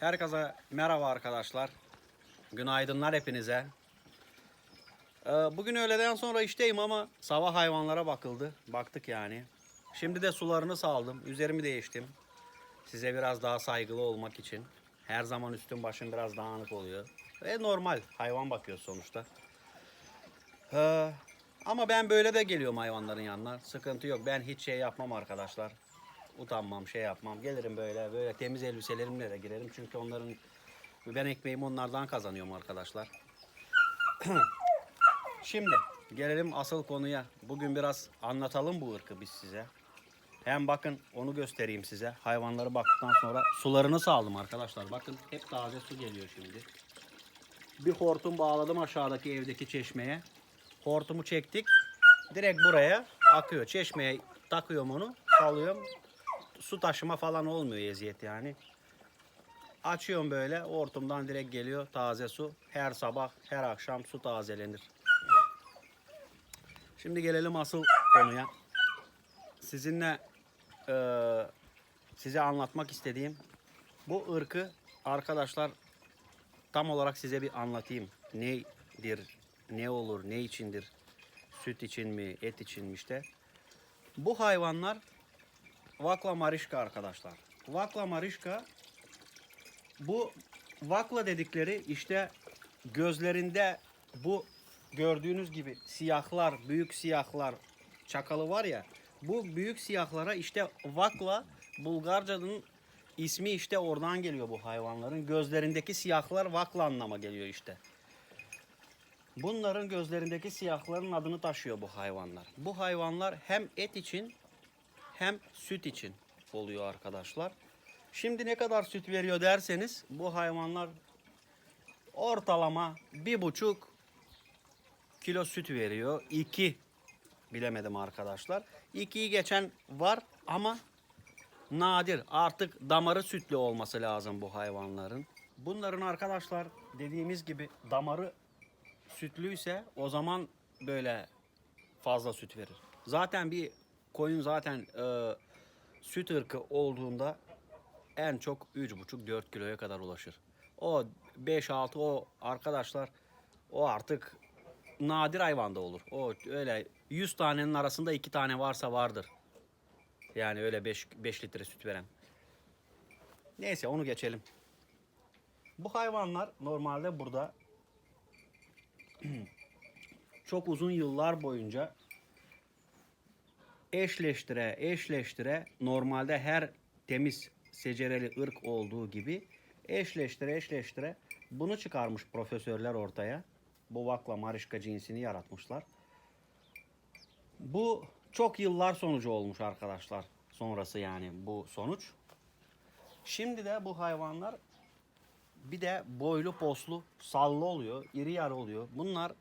Herkese merhaba arkadaşlar. Günaydınlar hepinize. Ee, Bugün öğleden sonra işteyim ama sabah hayvanlara bakıldı. Baktık yani. Şimdi de sularını saldım. Üzerimi değiştim. Size biraz daha saygılı olmak için. Her zaman üstüm başım biraz dağınık oluyor. Ve normal hayvan bakıyor sonuçta. Ee, ama ben böyle de geliyorum hayvanların yanına. Sıkıntı yok. Ben hiç şey yapmam arkadaşlar. Utanmam, şey yapmam. Gelirim böyle böyle temiz elbiselerimle de girerim. Çünkü onların ben ekmeğimi onlardan kazanıyorum arkadaşlar. Şimdi gelelim asıl konuya. Bugün biraz anlatalım bu ırkı biz size. Hem bakın onu göstereyim size. Hayvanları baktıktan sonra sularını saldım arkadaşlar. Bakın hep taze su geliyor şimdi. Bir hortum bağladım aşağıdaki evdeki çeşmeye. Hortumu çektik. Direkt buraya akıyor. Çeşmeye takıyorum onu. Salıyorum. Su taşıma falan olmuyor eziyet yani. Açıyorum böyle. Hortumdan direkt geliyor taze su. Her sabah, her akşam su tazelenir. Şimdi gelelim asıl konuya. Sizinle eee, size anlatmak istediğim bu ırkı arkadaşlar tam olarak size bir anlatayım. Nedir, ne olur, ne içindir, süt için mi, et için mi işte. Bu hayvanlar Vakla Marişka arkadaşlar. Vakla Marişka bu vakla dedikleri işte gözlerinde bu gördüğünüz gibi siyahlar, büyük siyahlar çakalı var ya. Bu büyük siyahlara işte vakla Bulgarca'nın ismi işte oradan geliyor bu hayvanların. Gözlerindeki siyahlar vakla anlama geliyor işte. Bunların gözlerindeki siyahların adını taşıyor bu hayvanlar. Bu hayvanlar hem et için hem süt için oluyor arkadaşlar. Şimdi ne kadar süt veriyor derseniz bu hayvanlar ortalama bir buçuk kilo süt veriyor. İki bilemedim arkadaşlar. İkiyi geçen var ama nadir. Artık damarı sütlü olması lazım bu hayvanların. Bunların arkadaşlar dediğimiz gibi damarı sütlüyse o zaman böyle fazla süt verir. Zaten bir koyun zaten e, süt ırkı olduğunda en çok 3,5-4 kiloya kadar ulaşır. O 5-6 o arkadaşlar o artık nadir hayvanda olur. O öyle 100 tanenin arasında 2 tane varsa vardır. Yani öyle 5, 5 litre süt veren. Neyse onu geçelim. Bu hayvanlar normalde burada çok uzun yıllar boyunca eşleştire eşleştire normalde her temiz secereli ırk olduğu gibi eşleştire eşleştire bunu çıkarmış profesörler ortaya. Bu vakla marişka cinsini yaratmışlar. Bu çok yıllar sonucu olmuş arkadaşlar. Sonrası yani bu sonuç. Şimdi de bu hayvanlar bir de boylu poslu sallı oluyor, iri yarı oluyor. Bunlar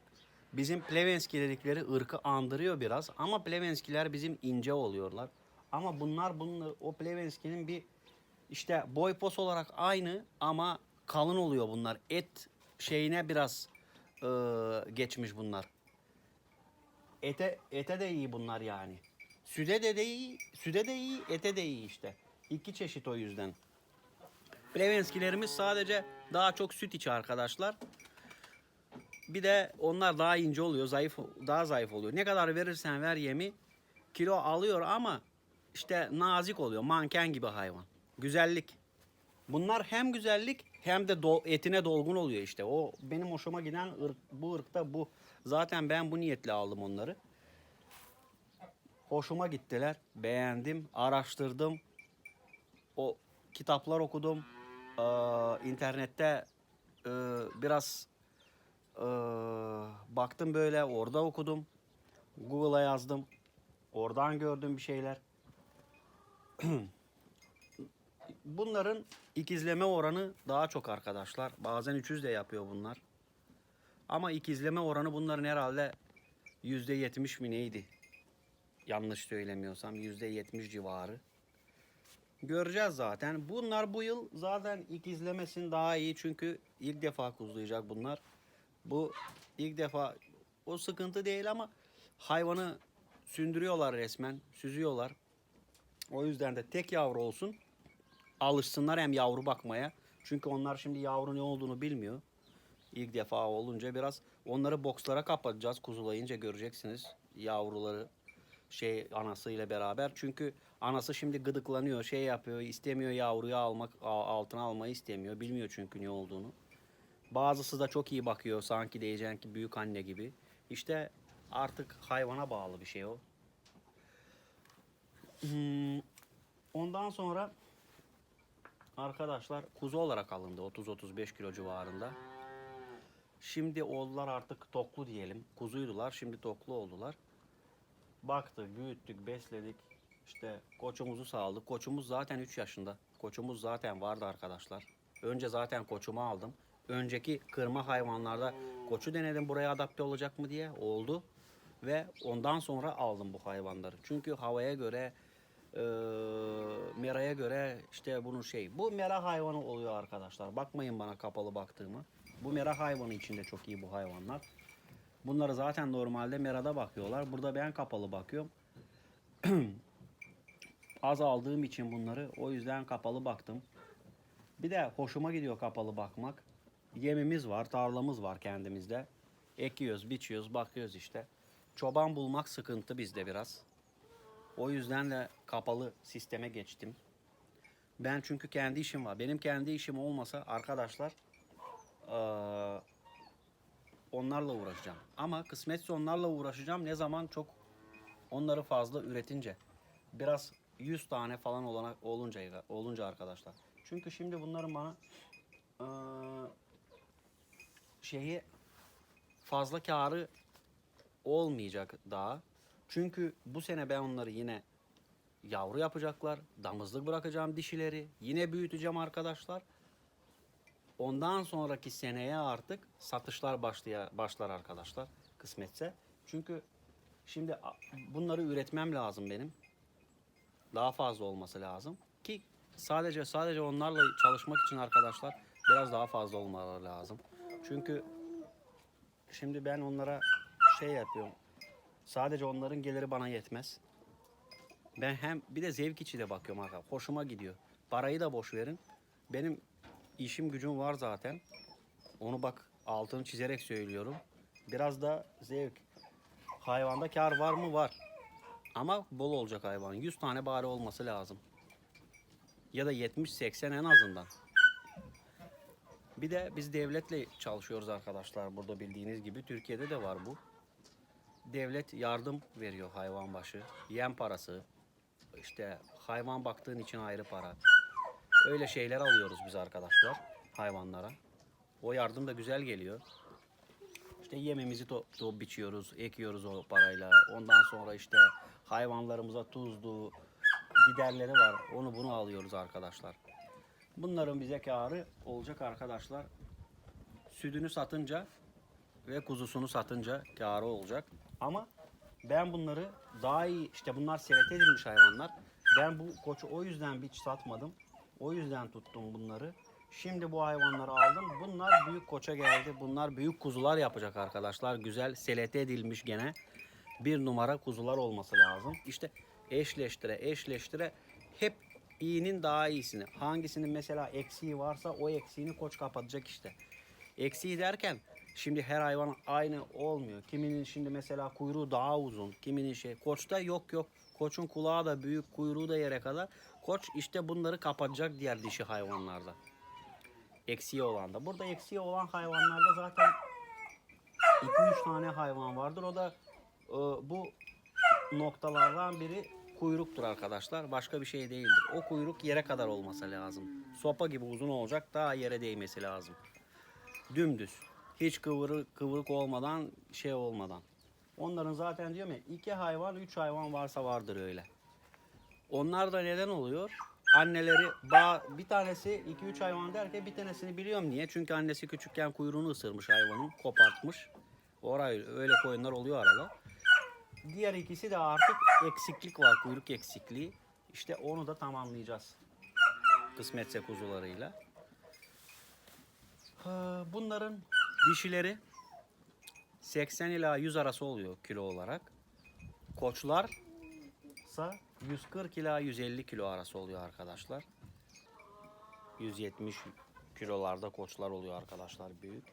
bizim Plevenski dedikleri ırkı andırıyor biraz ama Plevenskiler bizim ince oluyorlar. Ama bunlar bunlar o Plevenski'nin bir işte boy pos olarak aynı ama kalın oluyor bunlar. Et şeyine biraz e, geçmiş bunlar. Ete ete de iyi bunlar yani. Süde de, de iyi, süde de iyi, ete de iyi işte. İki çeşit o yüzden. Plevenskilerimiz sadece daha çok süt içi arkadaşlar. Bir de onlar daha ince oluyor, zayıf daha zayıf oluyor. Ne kadar verirsen ver yemi kilo alıyor ama işte nazik oluyor. Manken gibi hayvan. Güzellik. Bunlar hem güzellik hem de do- etine dolgun oluyor işte. O benim hoşuma giden ırk, bu ırkta bu. Zaten ben bu niyetle aldım onları. Hoşuma gittiler. Beğendim, araştırdım. O kitaplar okudum. Ee, internette e, biraz e, baktım böyle orada okudum. Google'a yazdım. Oradan gördüm bir şeyler. Bunların ikizleme oranı daha çok arkadaşlar. Bazen 300 de yapıyor bunlar. Ama ikizleme oranı bunların herhalde %70 mi neydi? Yanlış söylemiyorsam %70 civarı. Göreceğiz zaten. Bunlar bu yıl zaten ikizlemesin daha iyi çünkü ilk defa kuzlayacak bunlar. Bu ilk defa o sıkıntı değil ama hayvanı sündürüyorlar resmen, süzüyorlar. O yüzden de tek yavru olsun. Alışsınlar hem yavru bakmaya. Çünkü onlar şimdi yavru ne olduğunu bilmiyor. İlk defa olunca biraz onları bokslara kapatacağız. Kuzulayınca göreceksiniz yavruları şey anasıyla beraber. Çünkü anası şimdi gıdıklanıyor, şey yapıyor, istemiyor yavruyu almak, altına almayı istemiyor. Bilmiyor çünkü ne olduğunu. Bazısı da çok iyi bakıyor sanki diyeceksin ki büyük anne gibi. İşte artık hayvana bağlı bir şey o. Hmm, Ondan sonra arkadaşlar kuzu olarak alındı 30-35 kilo civarında. Şimdi oldular artık toklu diyelim. Kuzuydular şimdi toklu oldular. Baktık, büyüttük, besledik. İşte koçumuzu sağladık. Koçumuz zaten 3 yaşında. Koçumuz zaten vardı arkadaşlar. Önce zaten koçumu aldım. Önceki kırma hayvanlarda koçu denedim buraya adapte olacak mı diye. Oldu. Ve ondan sonra aldım bu hayvanları. Çünkü havaya göre, eee meraya göre işte bunun şey. Bu mera hayvanı oluyor arkadaşlar. Bakmayın bana kapalı baktığımı. Bu mera hayvanı içinde çok iyi bu hayvanlar. Bunları zaten normalde merada bakıyorlar. Burada ben kapalı bakıyorum. Az aldığım için bunları o yüzden kapalı baktım. Bir de hoşuma gidiyor kapalı bakmak. Yemimiz var, tarlamız var kendimizde. Ekiyoruz, biçiyoruz, bakıyoruz işte. Çoban bulmak sıkıntı bizde biraz. O yüzden de kapalı sisteme geçtim. Ben çünkü kendi işim var. Benim kendi işim olmasa arkadaşlar onlarla uğraşacağım. Ama kısmetse onlarla uğraşacağım. Ne zaman çok onları fazla üretince. Biraz 100 tane falan olana, olunca, olunca arkadaşlar. Çünkü şimdi bunların bana şeyi fazla karı olmayacak daha. Çünkü bu sene ben onları yine yavru yapacaklar. Damızlık bırakacağım dişileri. Yine büyüteceğim arkadaşlar. Ondan sonraki seneye artık satışlar başlaya, başlar arkadaşlar kısmetse. Çünkü şimdi bunları üretmem lazım benim. Daha fazla olması lazım ki sadece sadece onlarla çalışmak için arkadaşlar biraz daha fazla olmaları lazım. Çünkü şimdi ben onlara şey yapıyorum. Sadece onların geliri bana yetmez. Ben hem bir de zevk içi de bakıyorum arkadaşlar. Hoşuma gidiyor. Parayı da boş verin. Benim işim gücüm var zaten. Onu bak altını çizerek söylüyorum. Biraz da zevk. Hayvanda kar var mı? Var. Ama bol olacak hayvan. 100 tane bari olması lazım. Ya da 70-80 en azından. Bir de biz devletle çalışıyoruz arkadaşlar. Burada bildiğiniz gibi Türkiye'de de var bu. Devlet yardım veriyor hayvan başı. Yem parası. işte hayvan baktığın için ayrı para. Öyle şeyler alıyoruz biz arkadaşlar hayvanlara. O yardım da güzel geliyor. İşte yemimizi to- to- biçiyoruz, ekiyoruz o parayla. Ondan sonra işte hayvanlarımıza tuzlu giderleri var. Onu bunu alıyoruz arkadaşlar. Bunların bize karı olacak arkadaşlar. Sütünü satınca ve kuzusunu satınca karı olacak. Ama ben bunları daha iyi işte bunlar selet edilmiş hayvanlar. Ben bu koçu o yüzden hiç satmadım. O yüzden tuttum bunları. Şimdi bu hayvanları aldım. Bunlar büyük koça geldi. Bunlar büyük kuzular yapacak arkadaşlar. Güzel selete edilmiş gene. Bir numara kuzular olması lazım. İşte eşleştire eşleştire hep iyinin daha iyisini. Hangisinin mesela eksiği varsa o eksiğini koç kapatacak işte. Eksiği derken şimdi her hayvan aynı olmuyor. Kiminin şimdi mesela kuyruğu daha uzun. Kiminin şey. Koçta yok yok. Koçun kulağı da büyük, kuyruğu da yere kadar. Koç işte bunları kapatacak diğer dişi hayvanlarda. Eksiği olan da. Burada eksiği olan hayvanlarda zaten 2-3 tane hayvan vardır. O da e, bu noktalardan biri kuyruktur arkadaşlar. Başka bir şey değildir. O kuyruk yere kadar olması lazım. Sopa gibi uzun olacak. Daha yere değmesi lazım. Dümdüz. Hiç kıvırık, kıvırık olmadan şey olmadan. Onların zaten diyorum ya iki hayvan üç hayvan varsa vardır öyle. Onlar da neden oluyor? Anneleri bir tanesi 2-3 hayvan derken bir tanesini biliyorum niye? Çünkü annesi küçükken kuyruğunu ısırmış hayvanın, kopartmış. Orayı öyle koyunlar oluyor arada. Diğer ikisi de artık eksiklik var, kuyruk eksikliği. İşte onu da tamamlayacağız. Kısmetse kuzularıyla. Ha, Bunların dişileri 80 ila 100 arası oluyor kilo olarak. Koçlar ise 140 ila 150 kilo arası oluyor arkadaşlar. 170 kilolarda koçlar oluyor arkadaşlar büyük.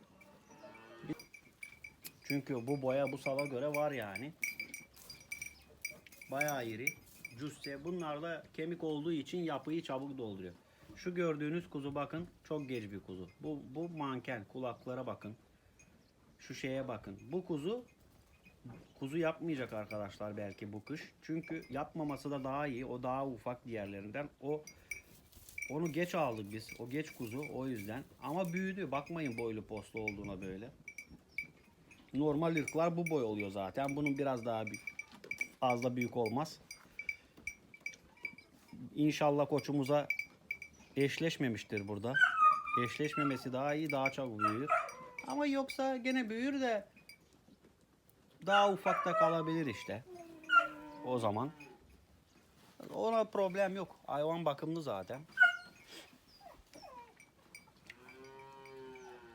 Çünkü bu boya bu sava göre var yani. Bayağı iri. Cüsse. Bunlar da kemik olduğu için yapıyı çabuk dolduruyor. Şu gördüğünüz kuzu bakın çok geç bir kuzu. Bu, bu manken kulaklara bakın. Şu şeye bakın. Bu kuzu kuzu yapmayacak arkadaşlar belki bu kış. Çünkü yapmaması da daha iyi. O daha ufak diğerlerinden. O onu geç aldık biz. O geç kuzu o yüzden. Ama büyüdü. Bakmayın boylu postlu olduğuna böyle. Normal ırklar bu boy oluyor zaten. Bunun biraz daha büyük. Az da büyük olmaz. İnşallah koçumuza eşleşmemiştir burada. Eşleşmemesi daha iyi, daha çabuk büyür. Ama yoksa gene büyür de daha ufakta kalabilir işte. O zaman. Ona problem yok. Hayvan bakımlı zaten.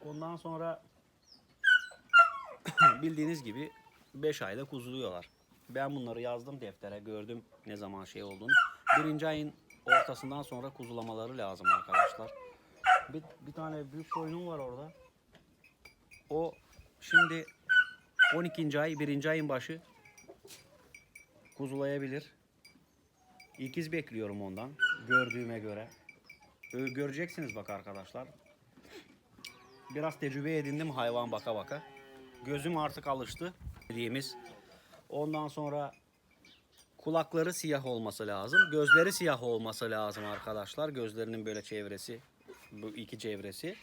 Ondan sonra bildiğiniz gibi 5 ayda kuzuluyorlar. Ben bunları yazdım deftere gördüm ne zaman şey olduğunu. Birinci ayın ortasından sonra kuzulamaları lazım arkadaşlar. Bir, bir tane büyük koyunum var orada. O şimdi 12. ay 1. ayın başı kuzulayabilir. İkiz bekliyorum ondan gördüğüme göre. Göreceksiniz bak arkadaşlar. Biraz tecrübe edindim hayvan baka baka. Gözüm artık alıştı dediğimiz. Ondan sonra kulakları siyah olması lazım. Gözleri siyah olması lazım arkadaşlar. Gözlerinin böyle çevresi, bu iki çevresi.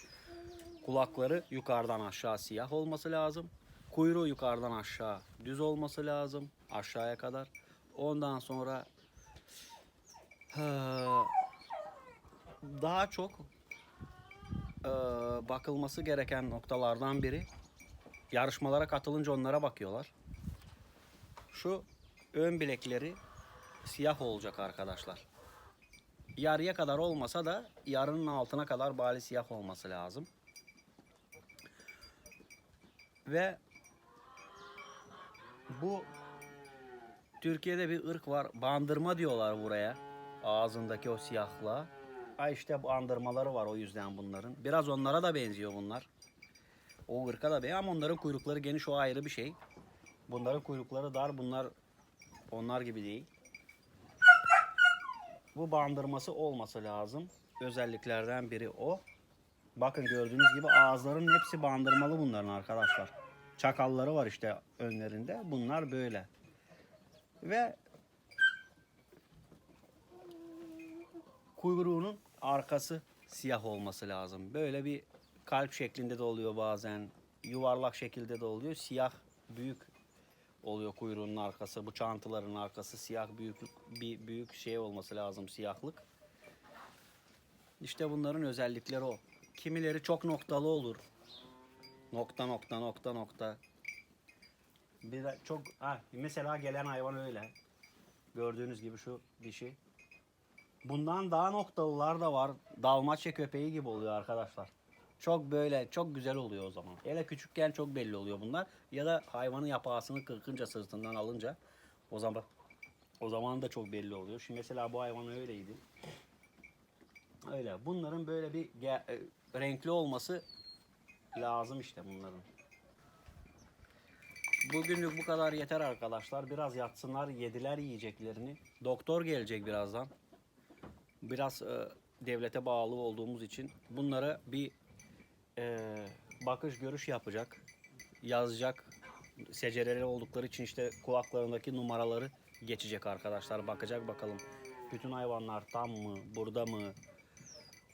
Kulakları yukarıdan aşağı siyah olması lazım. Kuyruğu yukarıdan aşağı düz olması lazım. Aşağıya kadar. Ondan sonra ha, daha çok e, bakılması gereken noktalardan biri yarışmalara katılınca onlara bakıyorlar. Şu ön bilekleri siyah olacak arkadaşlar. Yarıya kadar olmasa da yarının altına kadar bari siyah olması lazım. Ve bu Türkiye'de bir ırk var. Bandırma diyorlar buraya. Ağzındaki o siyahla. Ha işte bandırmaları var o yüzden bunların. Biraz onlara da benziyor bunlar. O ırka da benziyor ama onların kuyrukları geniş o ayrı bir şey. Bunların kuyrukları dar. Bunlar onlar gibi değil. Bu bandırması olması lazım. Özelliklerden biri o. Bakın gördüğünüz gibi ağızların hepsi bandırmalı bunların arkadaşlar. Çakalları var işte önlerinde. Bunlar böyle. Ve kuyruğunun arkası siyah olması lazım. Böyle bir kalp şeklinde de oluyor bazen. Yuvarlak şekilde de oluyor. Siyah büyük oluyor kuyruğunun arkası. Bu çantaların arkası siyah büyük bir büyük şey olması lazım siyahlık. İşte bunların özellikleri o. Kimileri çok noktalı olur. Nokta nokta nokta nokta. Bir de çok ha, mesela gelen hayvan öyle. Gördüğünüz gibi şu dişi. Bundan daha noktalılar da var. Dalmaçya köpeği gibi oluyor arkadaşlar. Çok böyle çok güzel oluyor o zaman. Hele küçükken çok belli oluyor bunlar. Ya da hayvanın yapağısını kırkınca sırtından alınca o zaman o zaman da çok belli oluyor. Şimdi mesela bu hayvan öyleydi. Öyle. Bunların böyle bir e, renkli olması lazım işte bunların. Bugünlük bu kadar yeter arkadaşlar. Biraz yatsınlar, yediler yiyeceklerini. Doktor gelecek birazdan. Biraz e, devlete bağlı olduğumuz için bunlara bir e, bakış görüş yapacak. Yazacak. Secereleri oldukları için işte kulaklarındaki numaraları geçecek arkadaşlar. Bakacak bakalım. Bütün hayvanlar tam mı? Burada mı?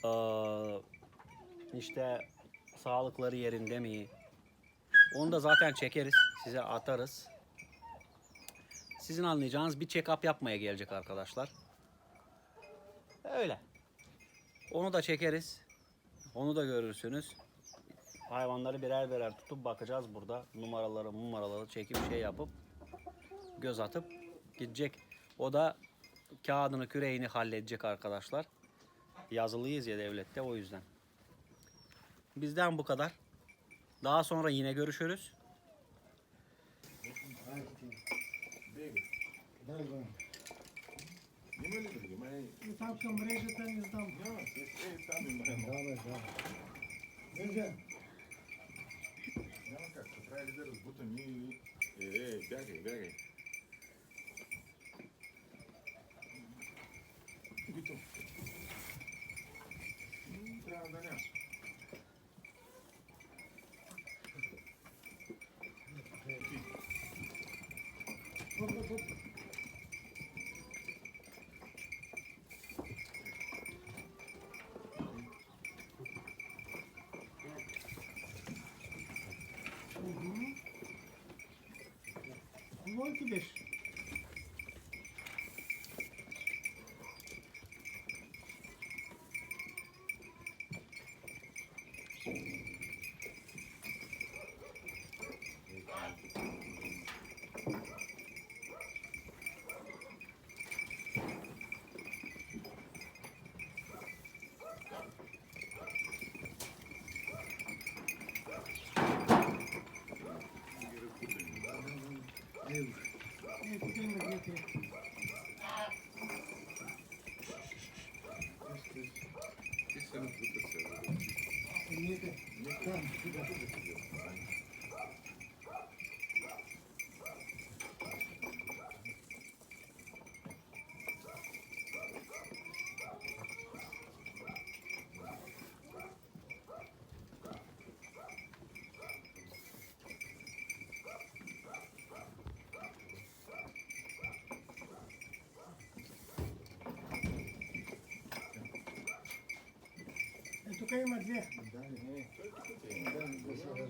Ee, işte sağlıkları yerinde mi? Onu da zaten çekeriz. Size atarız. Sizin anlayacağınız bir check-up yapmaya gelecek arkadaşlar. Öyle. Onu da çekeriz. Onu da görürsünüz. Hayvanları birer birer tutup bakacağız burada. Numaraları numaraları çekip şey yapıp göz atıp gidecek. O da kağıdını küreğini halledecek arkadaşlar. Yazılıyız ya devlette o yüzden. Bizden bu kadar. Daha sonra yine görüşürüz. І там камбрежі та не здам. Давай, давай. Няма Heidelberg aus Buttermilch. Hey, hey, Berge, Berge. Gut. Ja, Daniel. tem que deixar. кайма две. Да, не. Только